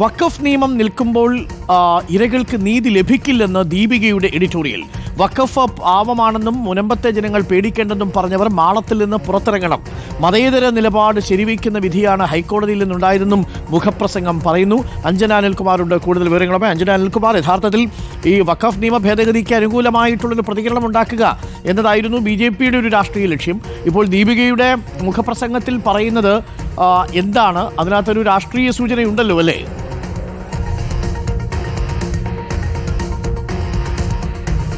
വഖഫ് നിയമം നിൽക്കുമ്പോൾ ഇരകൾക്ക് നീതി ലഭിക്കില്ലെന്ന് ദീപികയുടെ എഡിറ്റോറിയൽ വഖഫ് ആവമാണെന്നും മുനമ്പത്തെ ജനങ്ങൾ പേടിക്കേണ്ടെന്നും പറഞ്ഞവർ മാളത്തിൽ നിന്ന് പുറത്തിറങ്ങണം. മതേതര നിലപാട് ശരിവയ്ക്കുന്ന വിധിയാണ് ഹൈക്കോടതിയിൽ നിന്നുണ്ടായതെന്നും മുഖപ്രസംഗം പറയുന്നു. അഞ്ജന അനിൽകുമാറുണ്ട്. കൂടുതൽ വിവരങ്ങളുമായി അഞ്ജന അനിൽകുമാർ. യഥാർത്ഥത്തിൽ ഈ വഖഫ് നിയമ ഭേദഗതിക്ക് അനുകൂലമായിട്ടുള്ളൊരു പ്രതികരണം ഉണ്ടാക്കുക എന്നതായിരുന്നു ബി ജെ പിയുടെ ഒരു രാഷ്ട്രീയ ലക്ഷ്യം. ഇപ്പോൾ ദീപികയുടെ മുഖപ്രസംഗത്തിൽ പറയുന്നത് എന്താണ്? അതിനകത്തൊരു രാഷ്ട്രീയ സൂചനയുണ്ടല്ലോ അല്ലേ?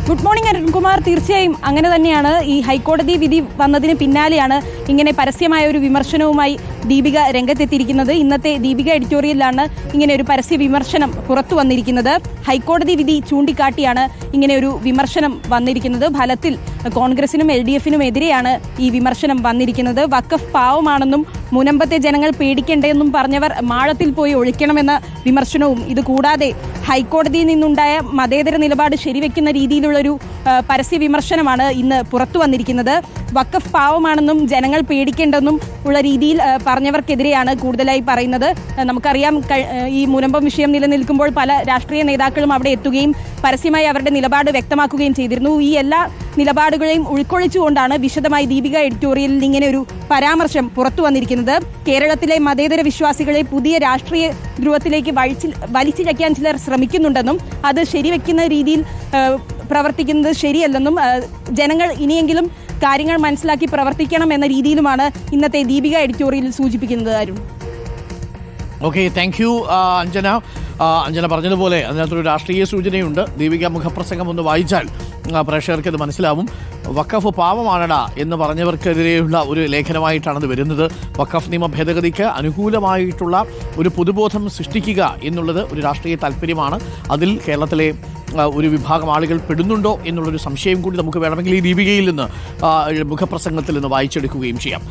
Good morning Arunkumar. തീർച്ചയായും അങ്ങനെ തന്നെയാണ്. ഈ ഹൈക്കോടതി വിധി വന്നതിന് പിന്നാലെയാണ് ഇങ്ങനെ പരസ്യമായ ഒരു വിമർശനവുമായി ദീപിക രംഗത്തെത്തിയിരിക്കുന്നത്. ഇന്നത്തെ ദീപിക എഡിറ്റോറിയലിലാണ് ഇങ്ങനെ ഒരു പരസ്യ വിമർശനം പുറത്തു വന്നിരിക്കുന്നത്. ഹൈക്കോടതി വിധി ചൂണ്ടിക്കാട്ടിയാണ് ഇങ്ങനെ ഒരു വിമർശനം വന്നിരിക്കുന്നത്. ഫലത്തിൽ കോൺഗ്രസിനും എൽ ഡി എഫിനും എതിരെയാണ് ഈ വിമർശനം വന്നിരിക്കുന്നത്. വക്കഫ് പാവമാണെന്നും മുനമ്പത്തെ ജനങ്ങൾ പേടിക്കേണ്ടെന്നും പറഞ്ഞവർ മാളത്തിൽ പോയി ഒഴിക്കണമെന്ന വിമർശനവും. ഇത് കൂടാതെ ഹൈക്കോടതിയിൽ നിന്നുണ്ടായ മതേതര നിലപാട് ശരിവെക്കുന്ന രീതിയിലുള്ളൊരു ആ, പരസ്യ വിമർശനമാണ് ഇന്ന് പുറത്തു വന്നിരിക്കുന്നത്. വക്കഫ് പാവമാണെന്നും ജനങ്ങൾ പേടിക്കേണ്ടെന്നും ഉള്ള രീതിയിൽ പറഞ്ഞവർക്കെതിരെയാണ് കൂടുതലായി പറയുന്നത്. നമുക്കറിയാം ഈ മുനമ്പം വിഷയം നിലനിൽക്കുമ്പോൾ പല രാഷ്ട്രീയ നേതാക്കളും അവിടെ എത്തുകയും പരസ്യമായി അവരുടെ നിലപാട് വ്യക്തമാക്കുകയും ചെയ്തിരുന്നു. ഈ എല്ലാ നിലപാടുകളെയും ഉൾക്കൊള്ളിച്ചുകൊണ്ടാണ് വിശദമായി ദീപിക എഡിറ്റോറിയലിൽ ഇങ്ങനെ ഒരു പരാമർശം പുറത്തു വന്നിരിക്കുന്നത്. കേരളത്തിലെ മതേതര വിശ്വാസികളെ പുതിയ രാഷ്ട്രീയ ധ്രുവത്തിലേക്ക് വലിച്ചു വലിച്ചിഴയ്ക്കാൻ ചിലർ ശ്രമിക്കുന്നുണ്ടെന്നും അത് ശരിവെക്കുന്ന രീതിയിൽ പ്രവർത്തിക്കുന്നത് ശരിയല്ലെന്നും ജനങ്ങൾ ഇനിയെങ്കിലും കാര്യങ്ങൾ മനസ്സിലാക്കി പ്രവർത്തിക്കണം എന്ന രീതിയിലുമാണ് ഇന്നത്തെ ദീപിക എഡിറ്റോറിയലിൽ സൂചിപ്പിക്കുന്നത് Arun. Okay thank you Anjana. Anjana പറഞ്ഞതുപോലെ അതിനകത്തൊരു രാഷ്ട്രീയ സൂചനയുണ്ട്. ദീപിക മുഖപ്രസംഗം ഒന്ന് വായിച്ചാൽ പ്രേക്ഷകർക്ക് ഇത് മനസ്സിലാവും. വഖഫ് പാവമാണടാ എന്ന് പറഞ്ഞവർക്കെതിരെയുള്ള ഒരു ലേഖനമായിട്ടാണ് ഇത് വരുന്നത്. വഖഫ് നിയമ ഭേദഗതിക്ക് അനുകൂലമായിട്ടുള്ള ഒരു പൊതുബോധം സൃഷ്ടിക്കുക എന്നുള്ളത് ഒരു രാഷ്ട്രീയ താല്പര്യമാണ്. അതിൽ കേരളത്തിലെ ഒരു വിഭാഗം ആളുകൾ പെടുന്നുണ്ടോ എന്നുള്ളൊരു സംശയം കൂടി നമുക്ക് വേണമെങ്കിൽ ഈ ദീപികയിൽ നിന്ന് മുഖപ്രസംഗത്തിൽ നിന്ന് വായിച്ചെടുക്കുകയും ചെയ്യാം.